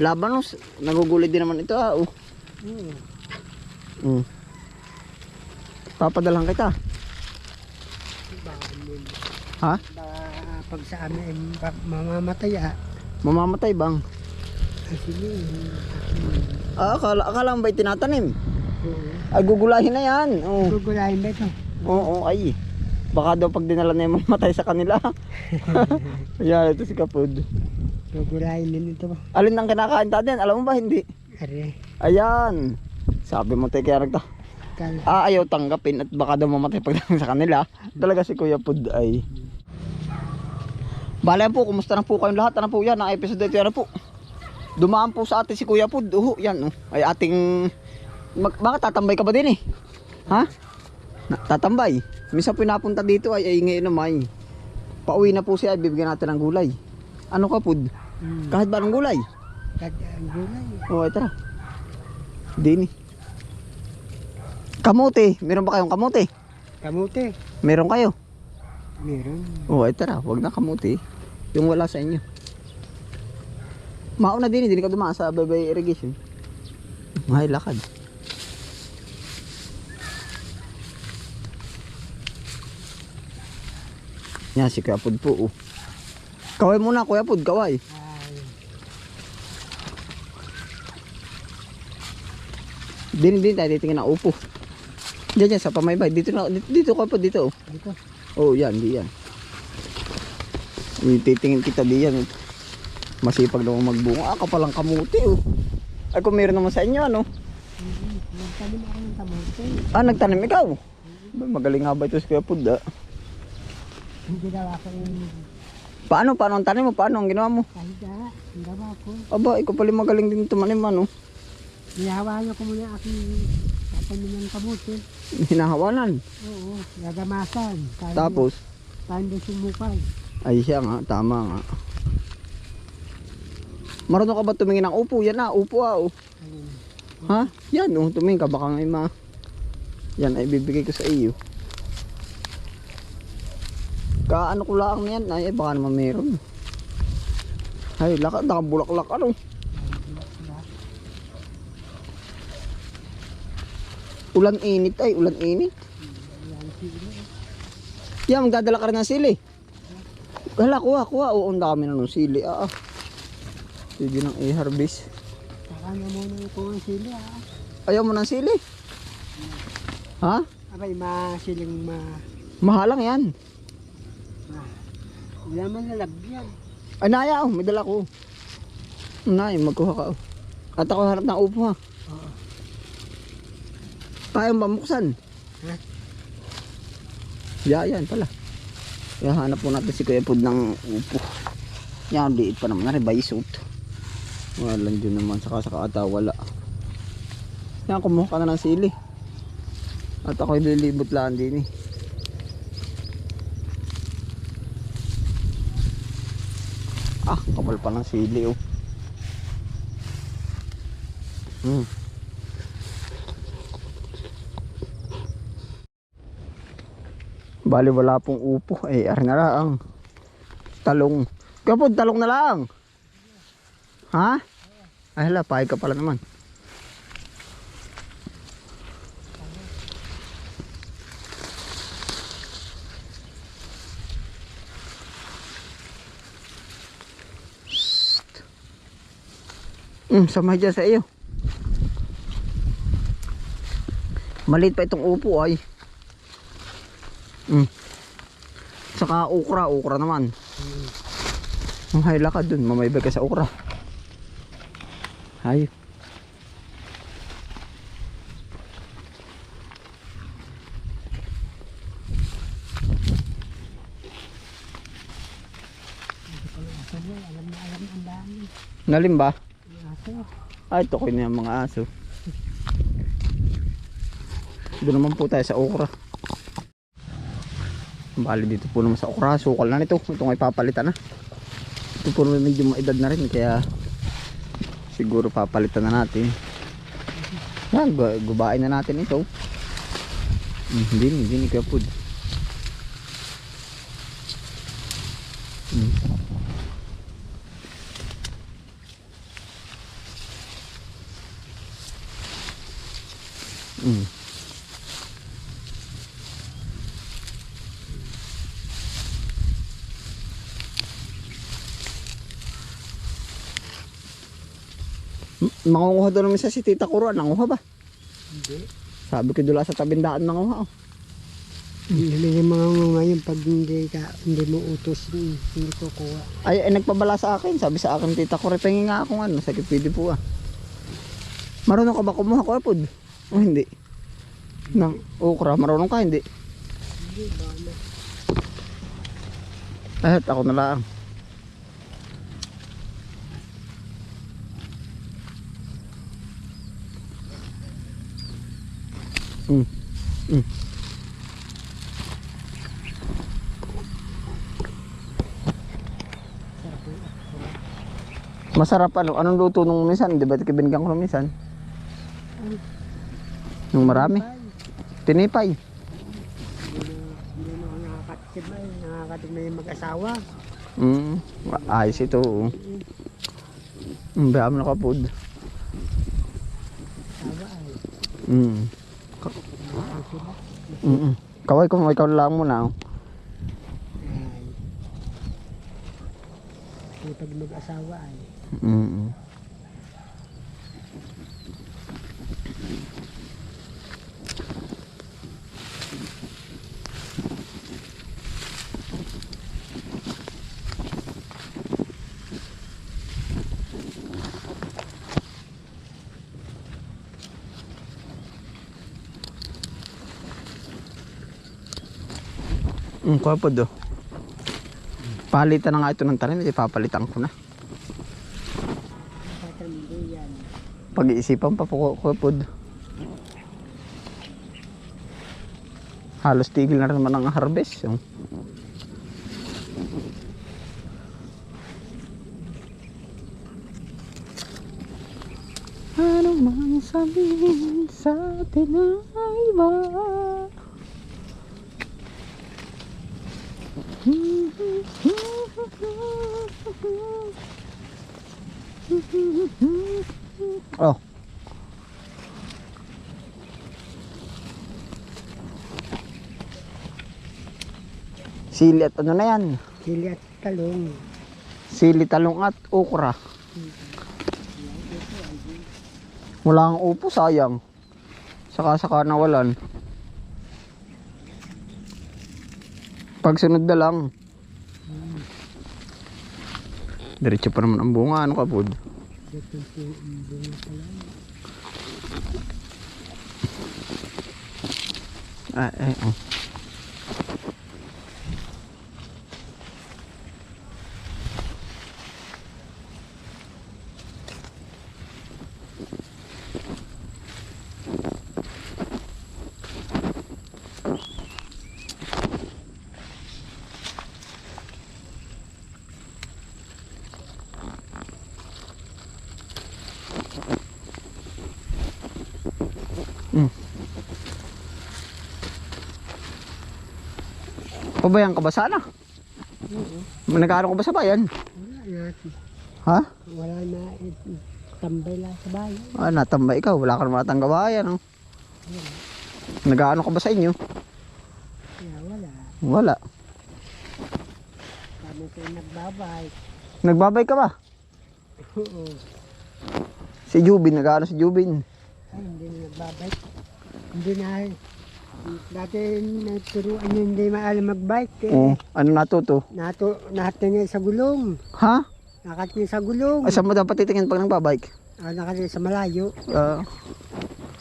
Labanos, nagugulid din naman ito ah. Oh. Oo. Mm. Papadalhan kita. Ha? Baka pag sa amin mamamatay ah. Mamamatay bang? Sige. Ah, akala, akala mo ba'y tinatanim? Oo. Ay, gugulahin na yan. Oo, Gugulayin ba ito? oo, ay. Baka daw pag dinala na yung mamatay sa kanila. Yan, ito si Kapud. Gugulayin din ito. Alin ang kinakain natin? Alam mo ba? Hindi. Are. Ayan. Sabi mo tayo kaya nagta. Ah, ayaw tanggapin at baka daw mamatay pag sa kanila. Talaga si Kuya Pud ay. Bala po, kumusta na po kayong lahat? Ano po yan? Ang episode ito yan po. Dumaan po sa atin si Kuya Pud. Uho, yan. Oh. Ay ating... Mag, baka tatambay ka ba din eh? Ha? Na, tatambay. Minsan pinapunta dito ay, ay ngayon naman. Pauwi na po siya, bibigyan natin ng gulay. Ano ka Pud? Hmm. Kahit ba ng gulay? Kag ang gulay. Oo, tara. Dini. Kamote. Meron ba kayong kamote? Kamuti. Meron kayo? Meron. Oo, ay tara. Huwag na kamote. Yung wala sa inyo. Mauna din, hindi ka dumaan sa bye irrigation. May lakad. Yan, si Kuya Pud po. Oh. Kaway muna, Kuya Pud. Kaway. Ay. Din din tayo titingin na upo. Diyan yan sa pamaybay. Dito na dito, dito ka po dito. oh. Dito. Oh, yan, di yan. Titingin kita di yan. Masipag naman magbunga. Ah, kapalang kamuti oh. Ay kung meron naman sa inyo ano. Nagtanim ako ng kamuti. Ah, nagtanim ikaw. Magaling nga ba ito si Kuya Pud ah? Hindi yung Paano? Paano ang tanim mo? Paano ang ginawa mo? kahit na. Ang gawa ko. Aba, ikaw pala magaling din tumanim ano. Hinahawanan ko muna aking tatanim ng kamuti. Hinahawanan. Oo. Gagamasan. Tayo, Tapos, Tayo sumukay. ay siya nga, tama nga. Marunong ka ba tumingin ng upo? Yan na, upo ah. Oh. Ha? Yan oh, tumingin ka baka ngay ma. Yan ay bibigay ko sa iyo. Kaano ko lang yan ay baka naman meron. Ay, lakad nakabulaklak ano. Ulan init ay, ulan init. Yan magdadala ka rin ng sili. Hala, kuha, kuha. Oo, ang dami na ng sili. Ah, ah. Sige nang i-harvest. Saka na muna yung kung sila. ah. Ayaw mo ng sili? Ha? Abay, masiling ma... Mahalang yan. ma hindi naman nalagyan. Ay, naya, oh, may dala ko. Nay, magkuha ka. oh. At ako harap ng upo ha. Oo. Kaya mo buksan. Ha? Ya, yan pala. Kaya hanap po natin si Kuya Pud ng upo. Yan, liit pa naman. Nari, suit. Walang dyan naman. Saka sa kaata, wala. Yan, kumuha ka na ng sili. At ako'y lilibot lang din eh. Ah, kapal pa ng sili oh. Hmm. Bali wala pong upo. Eh, ar na lang. Talong. Kapod, talong na lang. Ha? Ay hala, pahig ka pala naman. Hmm, sama dyan sa iyo. Maliit pa itong upo ay. Mm. Saka ukra, ukra naman. Ang hay lakad dun, mamaybay ka sa ukra. Hay. Aso mo, alam na alam ang dami. Nalim ba? Ay, tukoy na yung mga aso. Doon naman po tayo sa okra. Bali dito po naman sa okra. Sukal na nito. Ito nga papalitan na. Ito po naman medyo maedad na rin. Kaya siguro papalitan na natin. Yan, gu- gubain na natin ito. Hmm, hindi, hindi ni Kapud. Hmm. Mm. M- Mangunguha doon naman si Tita Kuro. Nanguha ba? Hindi. Sabi ko dula sa tabindaan nanguha. Oh. Hindi yung mga ngayon pag hindi ka, hindi mo utos, hindi ko kuha. Ay, ay nagpabala sa akin. Sabi sa akin, Tita Kuro, tingin nga akong ano. Sakit pwede po ah. Marunong ka ba kumuha ko pod? O hindi? Nang okra, marunong ka hindi? Hindi ba? Eh, ako na lang. Mm. Mm. Masarap ano? Anong luto nung minsan? Di ba binigyan ko nung minsan? Nung marami. Tinipay. Hindi ako nakakatibay, nakakatimay yung mag-asawa. Mm. Ayos ito. oh. Bayaan mo na kapod. Asawa ay, Mm. Sila. Mm. Kaway ko, ikaw lang muna. oh. Ay. Pag mag-asawa ay, Mm. Mm, kuha po do. Palitan na nga ito ng tanim, ipapalitan ko na. Pag-iisipan pa po ko po. Halos tigil na naman ang harvest. oh. Ano mang sabihin sa atin ng iba? Oh. Sili at ano na yan? Sili at talong. Sili talong at okra. Wala ang upo, sayang. Saka saka nawalan. Pagsunod na lang. Diretso pa naman ang bunga, ano bunga pala. Ah, eh, oh. Pabayang ka ba sana? Oo. Nag-aaral ka ba sa bayan? Wala na. Ha? Wala na. Tambay lang sa bahay. Ah, natambay ikaw. Wala ka naman atang gawayan. Oh. Nag-aano ka ba sa inyo? Kaya wala. Wala. Kami ko nagbabay. Nagbabay ka ba? Oo. Si Jubin, nag-aano si Jubin. Ay, hindi na nagbabay. Hindi na. Dati naturuan niya hindi maalam magbike. Eh. Oh, ano natuto? Nato, nakatingin sa gulong. Ha? Nakatingin sa gulong. Ay, saan mo dapat titingin pag nagbabike? Ah, nakatingin sa malayo. Ah,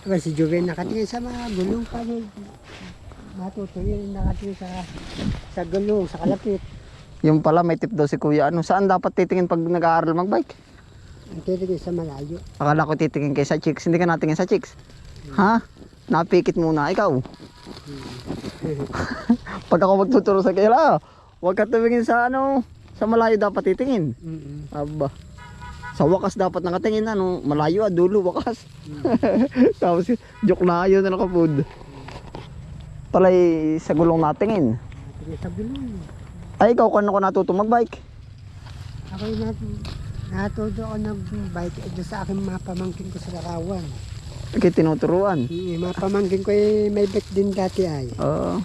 Diba, si Joven nakatingin sa mga gulong pa rin. Matuto yun, nakatingin sa, sa gulong, sa kalapit. yung pala may tip daw si Kuya. Ano, saan dapat titingin pag nag-aaral magbike? Ang titingin sa malayo. Akala ko titingin kay sa chicks. Hindi ka natingin sa chicks. Ha? Napikit muna ikaw. Pag ako magtuturo sa kila, huwag ka tumingin sa ano, sa malayo dapat titingin. Mm-mm. Aba. Sa wakas dapat nakatingin ano, malayo ah, dulo wakas. Tapos joke na yun na nakapud. Palay sa gulong natingin. Sa gulong. Ay ikaw kano ko natuto magbike? Ako yung nat natuto ako ng bike doon sa aking mga pamangkin ko sa Larawan. Okay, tinuturuan. Yung mga pamangkin ko eh, may bet din dati ay. Oo.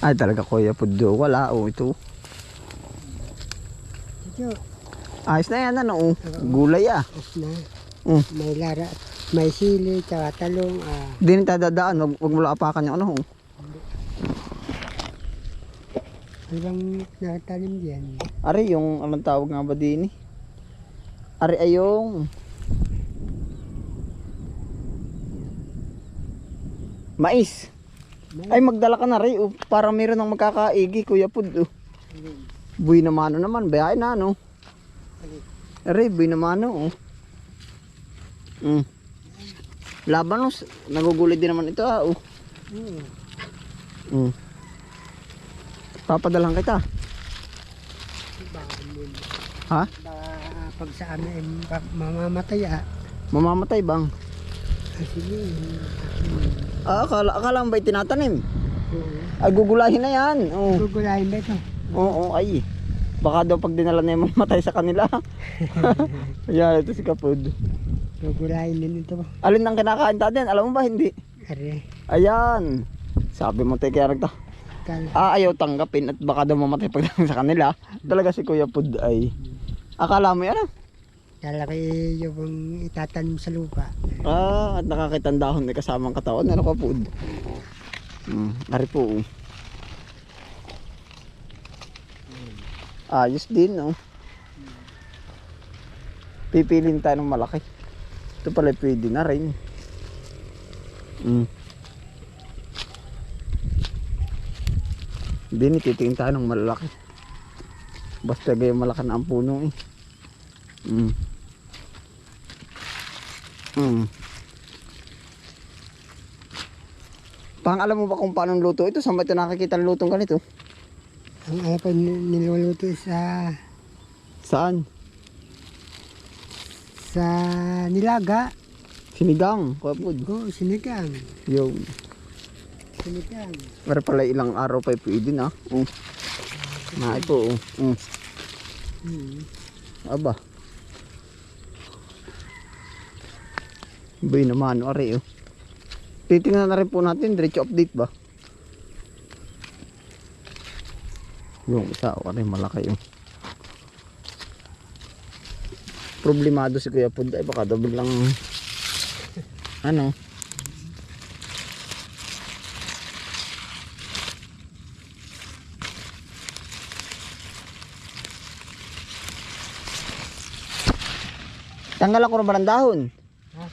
Ay, talaga kuya Pudo. Wala, oh, ito. Ito, Ayos na yan, ano, oh. Gulay, ah. off na. Mm. May lara, may sili, tsaka talong. Ah, Di na tayo dadaan. Wag, wag mo lang apakan yung ano, oh. Ibang nakatanim diyan. Ari, yung anong tawag nga ba din eh? Ari ay yung mais. May, Ay magdala ka na rin oh, para meron ng magkakaigi Kuya Pud. Oh. Buy na mano naman, bayain na no. Ari, buy na mano oh. Mm. Labanos, nagugulit din naman ito ah. Oh. Oo. Mm. Papadalan kita. Ha? Pag sa amin pa- mamamatay ah. Mamamatay bang? Ah, sige. Ah, akala, akala mo ba'y tinatanim? Oo. Ay, gugulahin na yan. Oh. Gugulayin ba ito? Oo, ay. Baka daw pag dinala na yung mamatay sa kanila. Ayan, ito si Kapud. Gugulayin din ito. Alin ang kinakain natin? Alam mo ba? Hindi. Are, Ayan. Sabi mo tayo kaya nagta. Kal. Ah, ayaw tanggapin at baka daw mamatay pag sa kanila. Talaga si Kuya Pud ay. Akala mo yan ah. Lalaki yung itatanim sa lupa. Ah, at nakakitang dahon may kasamang katawan. Ano ka Pud? Hmm, ari po. oh. Ayos din, no? Pipilin tayo ng malaki. Ito pala pwede na rin. Hmm. Hindi, ni titingin tayo ng malaki. Basta gaya malaki na ang puno eh. Hmm. Hmm. Pang alam mo ba kung paano luto ito? Saan ba ito nakikita ng lutong ganito? Ang ano pa ni- niluluto sa Saan? sa nilaga. Sinigang, kapod. Oo, sinigang. Yung, Sinigang. meron pala ilang araw pa pwede na. Oh. Na ito, oh. Hmm. Aba. Bay naman, ari, oh. Titingnan na rin po natin, diretso update ba? Yung isa, oh, ari, malaki, oh. Problemado si Kuya Pud, ay baka daw biglang, ano, tanggal ako na ba ng dahon? Ha?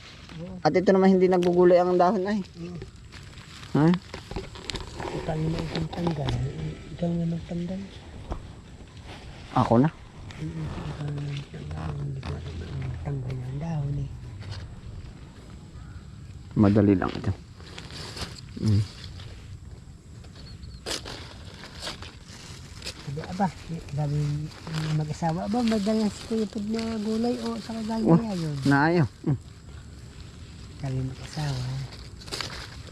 Oo. At ito naman hindi naggugulay ang dahon ay. Oo. Ha? Ikaw naman itong tanggal. Ikaw naman magtanggal. Ako na. Ikaw naman magtanggal. Hindi ko ang tanggal ng dahon eh. Madali lang ito. Mm. Aba, sabi yung mag-asawa, aba, madalas ko yung na gulay o sa kagaling Oh. niya yun. Naayo. Mm. Sabi mag-asawa.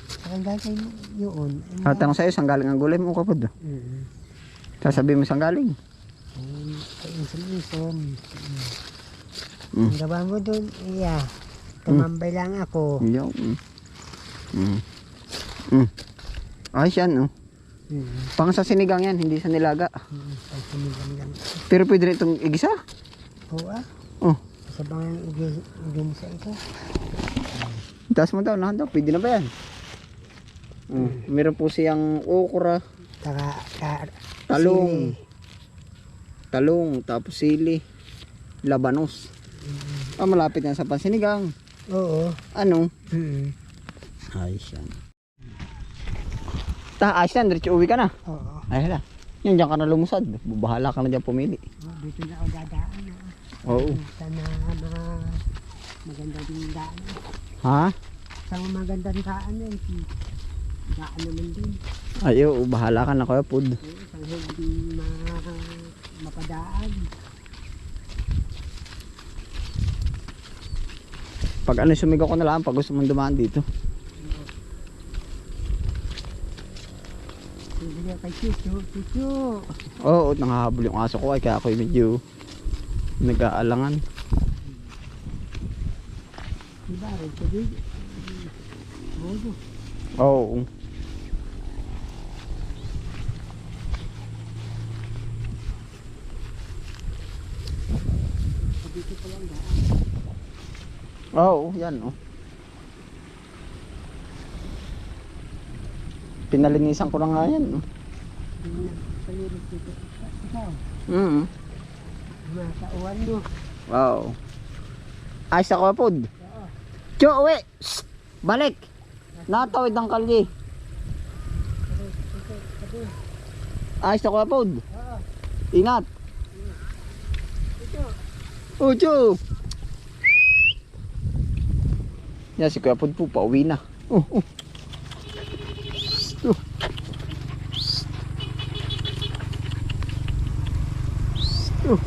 Sa kagaling yun. ano, Tatanong sa'yo, saan galing ang gulay mo kapod? Mm. Sasabihin mo saan galing. Ayun sa Luzon. Mm. Mm. Ang gawa mo doon, iya. Tumambay lang ako. Yo. Mm. Mm. Mm. Ayos yan, no? Pang sa sinigang yan, hindi sa nilaga. Ay, sinigang lang. Pero pwede rin itong igisa. Oo ah. Oh. Sa bang igin sa ito. Taas mo daw, nahan daw. Pwede na ba yan? Mm. Meron po siyang okra, Taka, ka, talong, talong, tapos sili, labanos. Ah, malapit yan sa pansinigang. Oo. Ano? Mm. Ayos yan. Ta, yan. Diretso uwi ka na. Oo. Ay, hala. Yan, dyan ka na lumusad. Bahala ka na dyan pumili. Oh, dito na ako dadaan. Oo. Sana mga maganda din daan. Ha? Sa magandang daan eh. Daan naman din. Ayo, bahala ka na kuya Pud. Oo, sa hindi ma mapadaan. Pag ano, sumigaw ko na lang pag gusto mong dumaan dito. Hindi ka kay Chuchu. Chuchu. Oo, nangahabol yung aso ko ay kaya ako medyo Nag-aalangan. Diba, rin sa. Oo. Daan. Oo, yan oh. Pinalinisan ko na nga yan. Oh. Yun na, sa lirik dito. Ikaw, Mm. nasa uwan mo. Wow. Ayos ako pod. Oo. Cho, uwi. Balik. Natawid ng kalye. Ayos ako pod. Oo. Ingat. Ucho. Yan si Kuya Pod po, pauwi na. Oh, oh. Psst, oh. Psst. Psst, oh.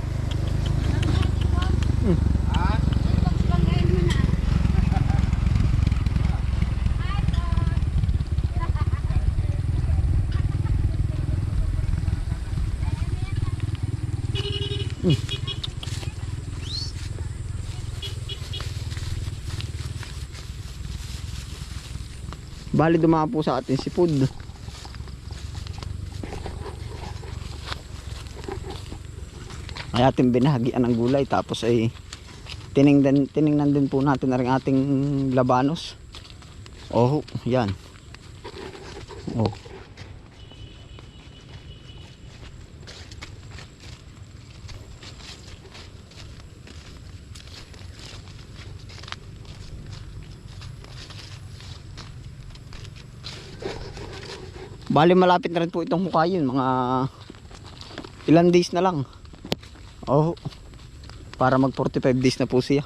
Bali dumaan po sa atin si Pud. Ay ating binahagian ng gulay tapos ay tiningnan, tiningnan din po natin na ating labanos. Oh, yan. Oh. Bali malapit na rin po itong hukayin, mga ilan days na lang. Oh. Para mag 45 days na po siya.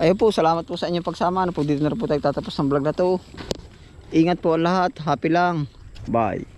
Ayun po, salamat po sa inyong pagsama. Ano po, dito na po tayo tatapos ng vlog na to. Ingat po ang lahat. Happy lang. Bye.